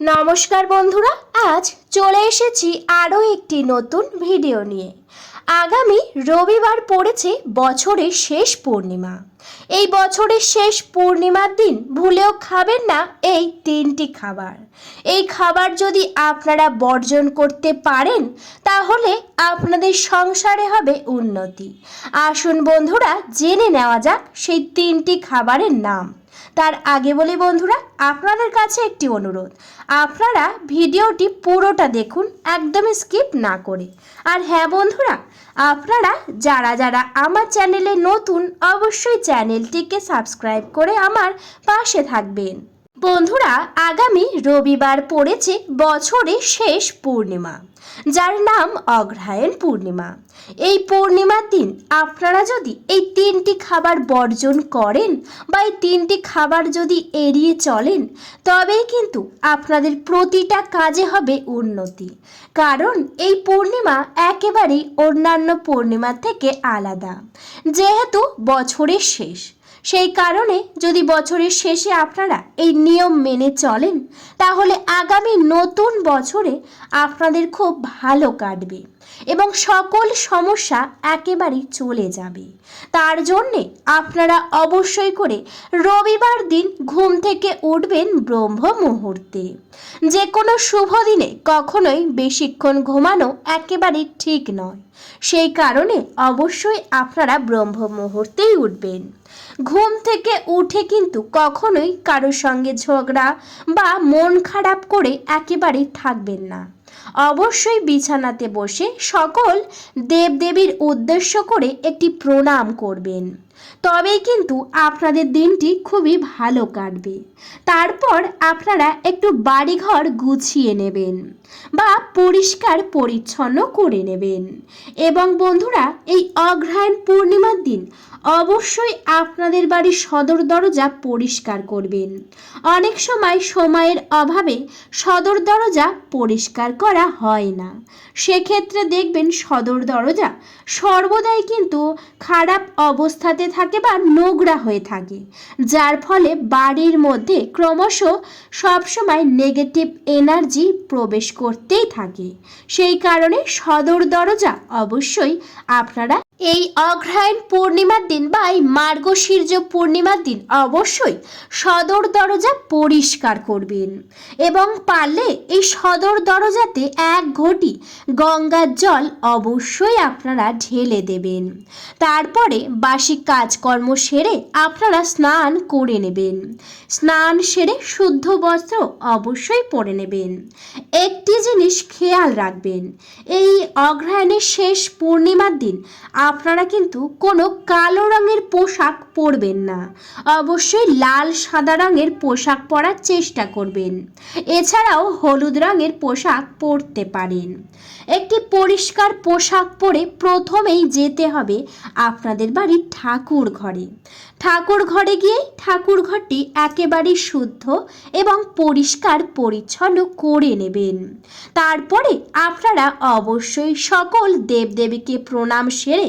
নমস্কার বন্ধুরা, আজ চলে এসেছি আরও একটি নতুন ভিডিও নিয়ে। আগামী রবিবার পড়েছে বছরের শেষ পূর্ণিমা। এই বছরের শেষ পূর্ণিমার দিন ভুলেও খাবেন না এই তিনটি খাবার। এই খাবার যদি আপনারা বর্জন করতে পারেন, তাহলে আপনাদের সংসারে হবে উন্নতি। আসুন বন্ধুরা, জেনে নেওয়া যাক সেই তিনটি খাবারের নাম। তার আগে বলি বন্ধুরা, আপনাদের কাছে একটি অনুরোধ। আপনারা ভিডিওটি পুরোটা দেখুন, একদমই স্কিপ না করে। আর হ্যাঁ বন্ধুরা, আপনারা যারা যারা আমার চ্যানেলে নতুন, অবশ্যই চ্যানেলটিকে সাবস্ক্রাইব করে আমার পাশে থাকবেন। বন্ধুরা, আগামী রবিবার পড়েছে বছরের শেষ পূর্ণিমা, যার নাম অগ্রহায়ণ পূর্ণিমা। এই পূর্ণিমার দিন আপনারা যদি এই তিনটি খাবার বর্জন করেন বা এই তিনটি খাবার যদি এড়িয়ে চলেন, তবেই কিন্তু আপনাদের প্রতিটা কাজে হবে উন্নতি। কারণ এই পূর্ণিমা একেবারেই অন্যান্য পূর্ণিমার থেকে আলাদা, যেহেতু বছরের শেষ। সেই কারণে যদি বছরের শেষে আপনারা এই নিয়ম মেনে চলেন, তাহলে আগামী নতুন বছরে আপনাদের খুব ভালো কাটবে এবং সকল সমস্যা একেবারেই চলে যাবে। তার জন্যে আপনারা অবশ্যই করে রবিবার দিন ঘুম থেকে উঠবেন ব্রহ্ম মুহূর্তে। যে কোনো শুভ দিনে কখনোই বেশিক্ষণ ঘুমানো একেবারেই ঠিক নয়। সেই কারণে অবশ্যই আপনারা ব্রহ্ম মুহূর্তেই উঠবেন। ঘুম থেকে উঠে কিন্তু কখনোই কারোর সঙ্গে ঝগড়া বা মন খারাপ করে একেবারেই থাকবেন না। অবশ্যই বিছানাতে বসে সকল দেবদেবীর উদ্দেশ্য করে একটি প্রণাম করবেন। তবেই কিন্তু আপনাদের দিনটি খুবই ভালো কাটবে। তারপর আপনারা একটু বাড়িঘর গুছিয়ে নেবেন বা পরিষ্কার পরিচ্ছন্ন করে নেবেন। এবং বন্ধুরা, এই অগ্রহায়ণ পূর্ণিমার দিন অবশ্যই আপনাদের বাড়ির সদর দরজা পরিষ্কার করবেন। অনেক সময় সময়ের অভাবে সদর দরজা পরিষ্কার করা হয় না। সেক্ষেত্রে দেখবেন সদর দরজা সর্বদাই কিন্তু খারাপ অবস্থাতে থাকে বা নোংরা হয়ে থাকে। যার ফলে বাড়ির মধ্যে ক্রমশ সবসময় নেগেটিভ এনার্জি প্রবেশ করতেই থাকে। সেই কারণে সদর দরজা অবশ্যই আপনারা এই অগ্রহায়ণ পূর্ণিমার দিন বা এই মার্গশীর্য পূর্ণিমার দিন অবশ্যই সদর দরজা পরিষ্কার করবেন এবং পারলে এই সদর দরজাতে এক ঘটি গঙ্গার জল অবশ্যই আপনারা ঢেলে দেবেন। তারপরে বাসি কাজকর্ম সেরে আপনারা স্নান করে নেবেন। স্নান সেরে শুদ্ধ বস্ত্র অবশ্যই পরে নেবেন। একটি জিনিস খেয়াল রাখবেন, এই অগ্রহায়ণের শেষ পূর্ণিমার দিন আপনারা কিন্তু কোনো কালো রঙের পোশাক পরবেন না। অবশ্যই লাল, সাদা রঙের পোশাক পরার চেষ্টা করবেন। এছাড়াও হলুদ রঙের পোশাক পরতে পারেন। একটি পরিষ্কার পোশাক পরে প্রথমেই যেতে হবে আপনাদের বাড়ির ঠাকুর ঘরে। ঠাকুর ঘরে গিয়ে ঠাকুর ঘরটি একেবারেই শুদ্ধ এবং পরিষ্কার পরিচ্ছন্ন করে নেবেন। তারপরে আপনারা অবশ্যই সকল দেবদেবীকে প্রণাম সেরে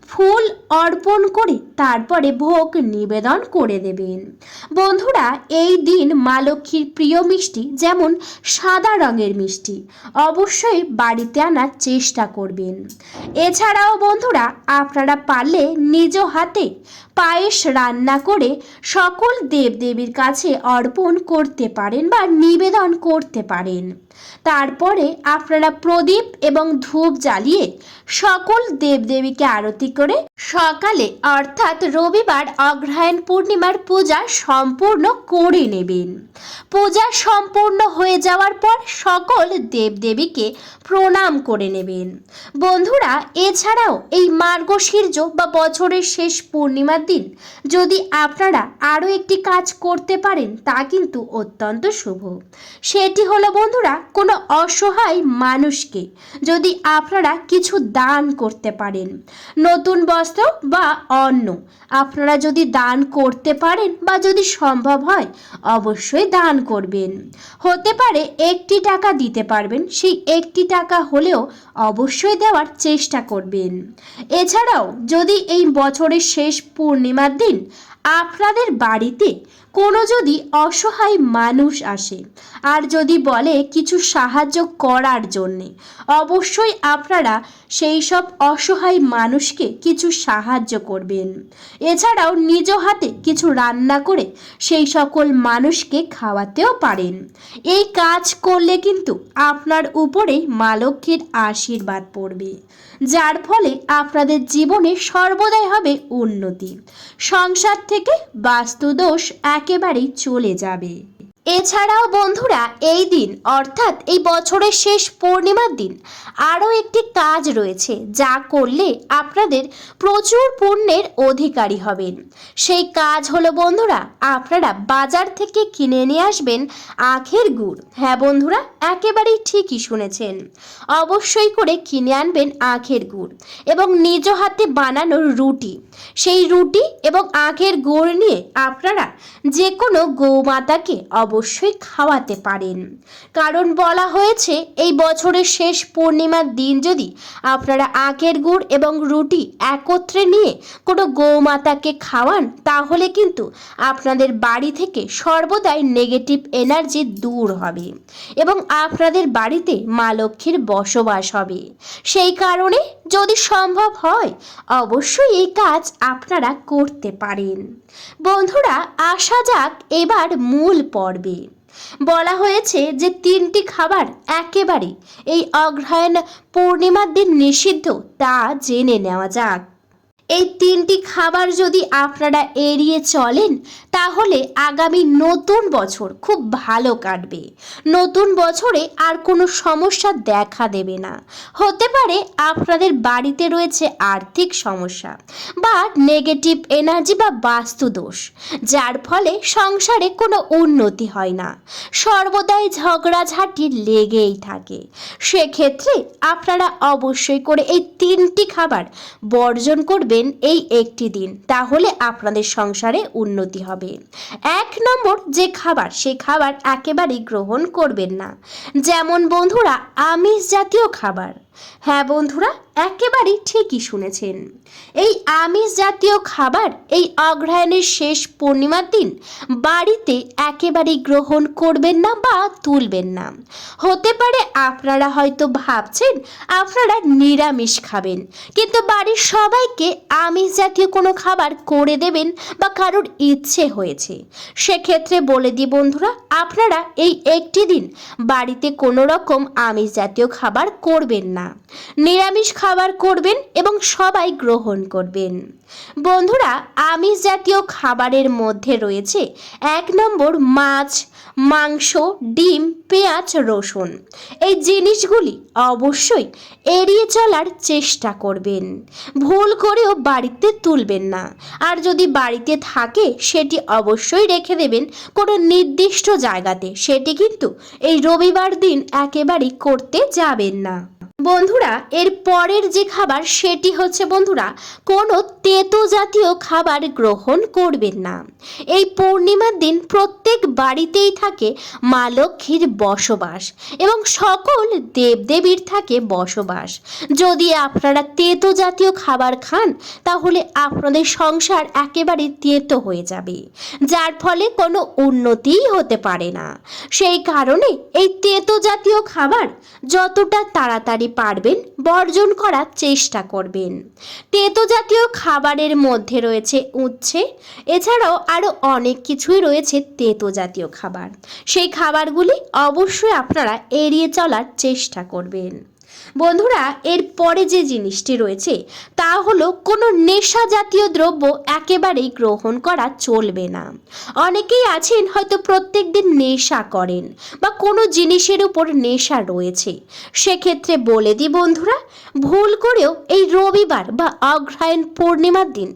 ফুল অর্পণ করে তারপরে ভোগ নিবেদন করে দেবেন। বন্ধুরা, এই দিন মা লক্ষ্মীর প্রিয় মিষ্টি যেমন সাদা রঙের মিষ্টি, অবশ্যই বাড়িতে আনার চেষ্টা করবেন। এছাড়াও বন্ধুরা, আপনারা পারলে নিজ হাতে পায়েস রান্না করে সকল দেবদেবীর কাছে অর্পণ করতে পারেন বা নিবেদন করতে পারেন। তারপরে আপনারা প্রদীপ এবং ধূপ জ্বালিয়ে সকল দেবদেবীকে আরতি করে সকালে, অর্থাৎ রবিবার অগ্রহায়ণ পূর্ণিমার পূজা সম্পূর্ণ করে নেবেন। পূজা সম্পূর্ণ হয়ে যাওয়ার পর সকল দেবদেবীকে প্রণাম করে নেবেন। বন্ধুরা, এছাড়াও এই মার্গশীর্য বা বছরের শেষ পূর্ণিমার দিন যদি আপনারা আরও একটি কাজ করতে পারেন, তা কিন্তু অত্যন্ত শুভ। সেটি হলো, বন্ধুরা, কোনো অসহায় মানুষকে যদি আপনারা কিছু দান করতে পারেন। নতুন বস্ত্র বা অন্ন। আপনারা যদি দান করতে পারেন বা যদি সম্ভব হয়, অবশ্যই দান করবেন। হতে পারে একটি টাকা দিতে পারবেন, সেই একটি টাকা হলেও অবশ্যই দেওয়ার চেষ্টা করবেন। এছাড়াও যদি এই বছরের শেষ পূর্ণিমার দিন আপনাদের বাড়িতে কোনো যদি অসহায় মানুষ আসে আর যদি বলে কিছু সাহায্য করার জন্যে, অবশ্যই আপনারা সেই সব অসহায় মানুষকে কিছু সাহায্য করবেন। এছাড়াও নিজ হাতে কিছু রান্না করে সেই সকল মানুষকে খাওয়াতেও পারেন। এই কাজ করলে কিন্তু আপনার উপরে মা লক্ষ্মীর আশীর্বাদ পড়বে, যার ফলে আপনাদের জীবনে সর্বদাই হবে উন্নতি। সংসার থেকে বাস্তুদোষ একেবারেই চলে যাবে। এছাড়াও বন্ধুরা, এই দিন, অর্থাৎ এই বছরের শেষ পূর্ণিমার দিন, আরও একটি কাজ রয়েছে, যা করলে আপনাদের প্রচুর পুণ্যের অধিকারী হবেন। সেই কাজ হলো বন্ধুরা, আপনারা বাজার থেকে কিনে নিয়ে আসবেন আখের গুড়। হ্যাঁ বন্ধুরা, একেবারেই ঠিকই শুনেছেন। অবশ্যই করে কিনে আনবেন আখের গুড় এবং নিজ হাতে বানানো রুটি। সেই রুটি এবং আখের গুড় নিয়ে আপনারা যে কোনো গৌমাতাকে অবশ্যই খাওয়াতে পারেন। কারণ বলা হয়েছে, এই বছরের শেষ পূর্ণিমার দিন যদি আপনারা আখের গুড় এবং রুটি একত্রে নিয়ে কোনো গৌমাতাকে খাওয়ান, তাহলে কিন্তু আপনাদের বাড়ি থেকে সর্বদাই নেগেটিভ এনার্জি দূর হবে এবং আপনাদের বাড়িতে মা লক্ষ্মীর বসবাস হবে। সেই কারণে যদি সম্ভব হয়, অবশ্যই এই কাজ আপনারা করতে পারেন। বন্ধুরা, আসা যাক এবার মূল পর্বে। বলা হয়েছে যে তিনটি খাবার একেবারে এই অগ্রহায়ণ পূর্ণিমার দিন নিষিদ্ধ, তা জেনে নেওয়া যাক। এই তিনটি খাবার যদি আপনারা এড়িয়ে চলেন, তাহলে আগামী নতুন বছর খুব ভালো কাটবে। নতুন বছরে আর কোনো সমস্যা দেখা দেবে না। হতে পারে আপনাদের বাড়িতে রয়েছে আর্থিক সমস্যা বা নেগেটিভ এনার্জি বা বাস্তুদোষ যার ফলে সংসারে কোনো উন্নতি হয় না। সর্বদাই ঝগড়াঝাটি লেগেই থাকে। সেক্ষেত্রে আপনারা অবশ্যই করে এই তিনটি খাবার বর্জন করবেন এই একটি দিন, তাহলে আপনাদের সংসারে উন্নতি হবে। এক নম্বর, যে খাবার, সে খাবার একেবারেই গ্রহণ করবেন না। যেমন বন্ধুরা, আমিষ জাতীয় খাবার। হ্যাঁ বন্ধুরা, একেবারেই ঠিকই শুনেছেন। এই আমিষ জাতীয় খাবার এই অগ্রহায়ণের শেষ পূর্ণিমার দিন বাড়িতে একেবারেই গ্রহণ করবেন না বা তুলবেন না। হতে পারে আপনারা হয়তো ভাবছেন, আপনারা নিরামিষ খাবেন, কিন্তু বাড়ির সবাইকে আমিষ জাতীয় কোনো খাবার করে দেবেন বা কারোর ইচ্ছে হয়েছে। সেক্ষেত্রে বলে দিই বন্ধুরা, আপনারা এই একটি দিন বাড়িতে কোনো রকম আমিষ জাতীয় খাবার করবেন না। নিরামিষ খাবার করবেন এবং সবাই গ্রহণ করবেন। বন্ধুরা, আমিষ জাতীয় খাবারের মধ্যে রয়েছে এক নম্বর মাছ, মাংস, ডিম, পেঁয়াজ, রসুন। এই জিনিসগুলি অবশ্যই এড়িয়ে চলার চেষ্টা করবেন। ভুল করেও বাড়িতে তুলবেন না। আর যদি বাড়িতে থাকে, সেটি অবশ্যই রেখে দেবেন। কোনো নির্দিষ্ট জায়গাতে, সেটি কিন্তু এই রবিবার দিন একেবারেই করতে যাবেন না। বন্ধুরা, এর পরের যে খাবার সেটি হচ্ছে বন্ধুরা, কোনো তেতো জাতীয় খাবার গ্রহণ করবেন না। এই পূর্ণিমার দিন প্রত্যেক বাড়িতেই থাকে মা লক্ষ্মীর বসবাস এবং সকল দেবদেবীর থাকে বসবাস। যদি আপনারা তেতো জাতীয় খাবার খান, তাহলে আপনাদের সংসার একেবারে তেতো হয়ে যাবে, যার ফলে কোনো উন্নতিই হতে পারে না। সেই কারণে এই তেতো জাতীয় খাবার যতটা তাড়াতাড়ি পারবেন, বর্জন করার চেষ্টা করবেন। তেতো জাতীয় খাবারের মধ্যে রয়েছে উচ্ছে, এছাড়াও আরও অনেক কিছুই রয়েছে তেতো জাতীয় খাবার। সেই খাবারগুলি অবশ্যই আপনারা এড়িয়ে চলার চেষ্টা করবেন। বন্ধুরা, এর পরে যে জিনিসটি রয়েছে, তা হলো কোনো নেশা জাতীয় দ্রব্য একেবারেই গ্রহণ করা চলবে না। অনেকেই আছেন হয়তো প্রত্যেক দিন নেশা করেন বা কোনো জিনিসের উপর নেশা রয়েছে। সেক্ষেত্রে বলে দিই বন্ধুরা, ভুল করেও এই রবিবার বা অগ্রহায়ণ পূর্ণিমার দিন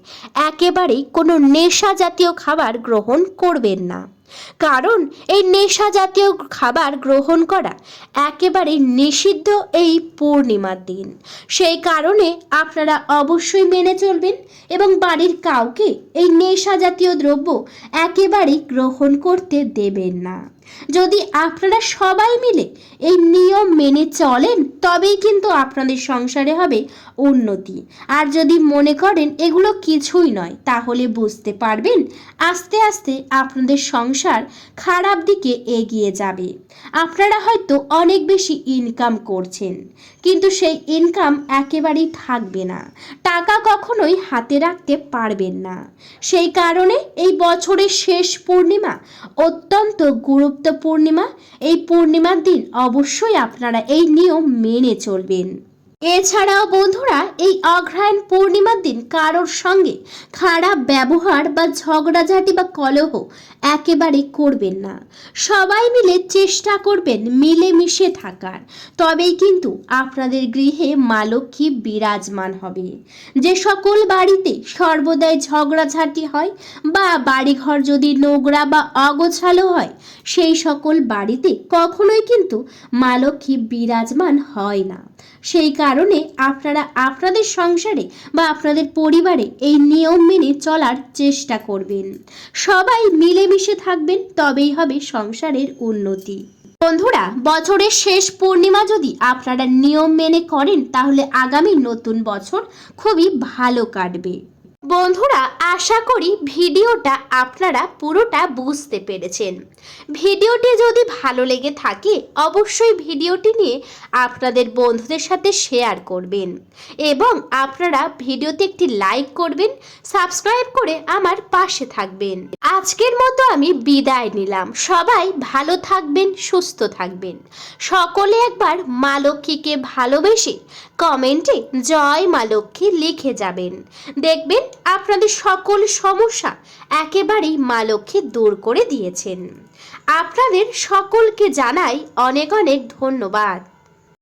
একেবারেই কোনো নেশা জাতীয় খাবার গ্রহণ করবেন না। কারণ এই নেশা জাতীয় খাবার গ্রহণ করা একেবারে নিষিদ্ধ এই পূর্ণিমার দিন। সেই কারণে আপনারা অবশ্যই মেনে চলবেন এবং বাড়ির কাউকে এই নেশা জাতীয় দ্রব্য একেবারেই গ্রহণ করতে দেবেন না। যদি আপনারা সবাই মিলে এই নিয়ম মেনে চলেন, তবেই কিন্তু আপনাদের সংসারে হবে উন্নতি। আর যদি মনে করেন এগুলো কিছুই নয়, তাহলে বুঝতে পারবেন আস্তে আস্তে আপনাদের সংসার খারাপ দিকে এগিয়ে যাবে। আপনারা হয়তো অনেক বেশি ইনকাম করছেন, কিন্তু সেই ইনকাম একেবারেই থাকবে না। টাকা কখনোই হাতে রাখতে পারবেন না। সেই কারণে এই বছরের শেষ পূর্ণিমা অত্যন্ত গুরুত্ব পূর্ণিমা এই পূর্ণিমার দিন অবশ্যই আপনারা এই নিয়ম মেনে চলবেন। এছাড়াও বন্ধুরা, এই অগ্রহায়ণ পূর্ণিমার দিন কারোর সঙ্গে খারাপ ব্যবহার বা ঝগড়াঝাটি বা কলহ একেবারে করবেন না। সবাই মিলে চেষ্টা করবেন মিলেমিশে থাকার। তবেই কিন্তু আপনাদের গৃহে মা লক্ষ্মী বিরাজমান হবে। যে সকল বাড়িতে সর্বদাই ঝগড়াঝাটি হয় বা বাড়িঘর যদি নোংরা বা অগোছালো হয়, সেই সকল বাড়িতে কখনোই কিন্তু মা লক্ষ্মী বিরাজমান হয় না। সেই কারণে আপনারা আপনাদের সংসারে বা আপনাদের পরিবারে এই নিয়ম মেনে চলার চেষ্টা করবেন। সবাই মিলেমিশে থাকবেন, তবেই হবে সংসারের উন্নতি। বন্ধুরা, বছরের শেষ পূর্ণিমা যদি আপনারা নিয়ম মেনে করেন, তাহলে আগামী নতুন বছর খুবই ভালো কাটবে। বন্ধুরা, আশা করি ভিডিওটা আপনারা পুরোটা বুঝতে পেরেছেন। ভিডিওটি যদি ভালো লেগে থাকে, অবশ্যই ভিডিওটি নিয়ে আপনাদের বন্ধুদের সাথে শেয়ার করবেন এবং আপনারা ভিডিওতে একটি লাইক করবেন, সাবস্ক্রাইব করে আমার পাশে থাকবেন। আজকের মতো আমি বিদায় নিলাম। সবাই ভালো থাকবেন, সুস্থ থাকবেন। সকলে একবার মা লক্ষ্মীকে ভালোবেসে কমেন্টে জয় মা লক্ষ্মী লিখে যাবেন। দেখবেন আপনাদের সকল সমস্যা একেবারেই মা লক্ষ্মী দূর করে দিয়েছেন। আপনাদের সকলকে জানাই অনেক অনেক ধন্যবাদ।